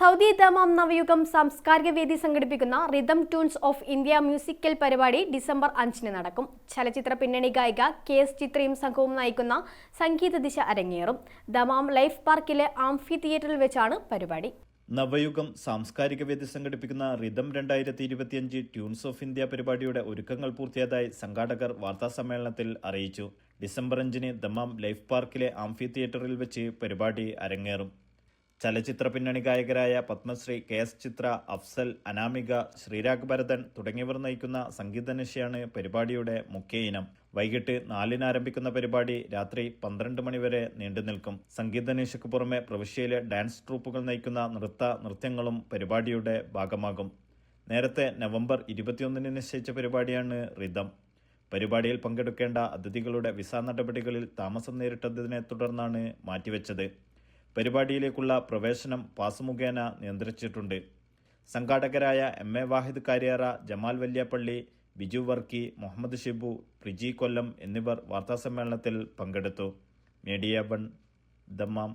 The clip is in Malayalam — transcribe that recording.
സൗദി ദമാം നവയുഗം സാംസ്കാരിക വേദി സംഘടിപ്പിക്കുന്ന rhythm tunes of India musical പരിപാടി ഡിസംബർ അഞ്ചിന് നടക്കും. ചലച്ചിത്ര പിന്നണി ഗായിക കെ എസ് ചിത്രയും സംഘവും നയിക്കുന്ന സംഗീത ദിശ അരങ്ങേറും. ദമാം ലൈഫ് പാർക്കിലെ ആംഫി തിയേറ്ററിൽ വെച്ചാണ് പരിപാടി. നവയുഗം സാംസ്കാരിക വേദി സംഘടിപ്പിക്കുന്ന റിതം രണ്ടായിരത്തി ഇരുപത്തിയഞ്ച് ട്യൂൺസ് ഓഫ് ഇന്ത്യ പരിപാടിയുടെ ഒരുക്കങ്ങൾ പൂർത്തിയായതായി സംഘാടകർ വാർത്താസമ്മേളനത്തിൽ അറിയിച്ചു. ഡിസംബർ അഞ്ചിന് ദമാം ലൈഫ് പാർക്കിലെ ആംഫി തിയേറ്ററിൽ വെച്ച് പരിപാടി അരങ്ങേറും. ചലച്ചിത്ര പിന്നണി ഗായകരായ പത്മശ്രീ കെ എസ് ചിത്ര അഫ്സൽ അനാമിക ശ്രീരാഗ് ഭരതൻ തുടങ്ങിയവർ നയിക്കുന്ന സംഗീതനിശയാണ് പരിപാടിയുടെ മുഖ്യ ഇനം. വൈകിട്ട് നാലിന് ആരംഭിക്കുന്ന പരിപാടി രാത്രി പന്ത്രണ്ട് മണിവരെ നീണ്ടു നിൽക്കും. സംഗീതനിശയ്ക്ക് പുറമെ പ്രവിശ്യയിലെ ഡാൻസ് ട്രൂപ്പുകൾ നയിക്കുന്ന നൃത്ത നൃത്യങ്ങളും പരിപാടിയുടെ ഭാഗമാകും. നേരത്തെ നവംബർ ഇരുപത്തിയൊന്നിന് നിശ്ചയിച്ച പരിപാടിയാണ് റിതം. പരിപാടിയിൽ പങ്കെടുക്കേണ്ട അതിഥികളുടെ വിസ നടപടികളിൽ താമസം നേരിട്ടതിനെ തുടർന്നാണ് മാറ്റിവെച്ചത്. പരിപാടിയിലേക്കുള്ള പ്രവേശനം പാസ് മുഖേന നിയന്ത്രിച്ചിട്ടുണ്ട്. സംഘാടകരായ എം എ വാഹിദ് കാര്യാറ ജമാൽ വല്യാപ്പള്ളി ബിജു വർക്കി മുഹമ്മദ് ഷിബു പ്രിജി കൊല്ലം എന്നിവർ വാർത്താസമ്മേളനത്തിൽ പങ്കെടുത്തു. മീഡിയ ബൺ ദമ്മാം.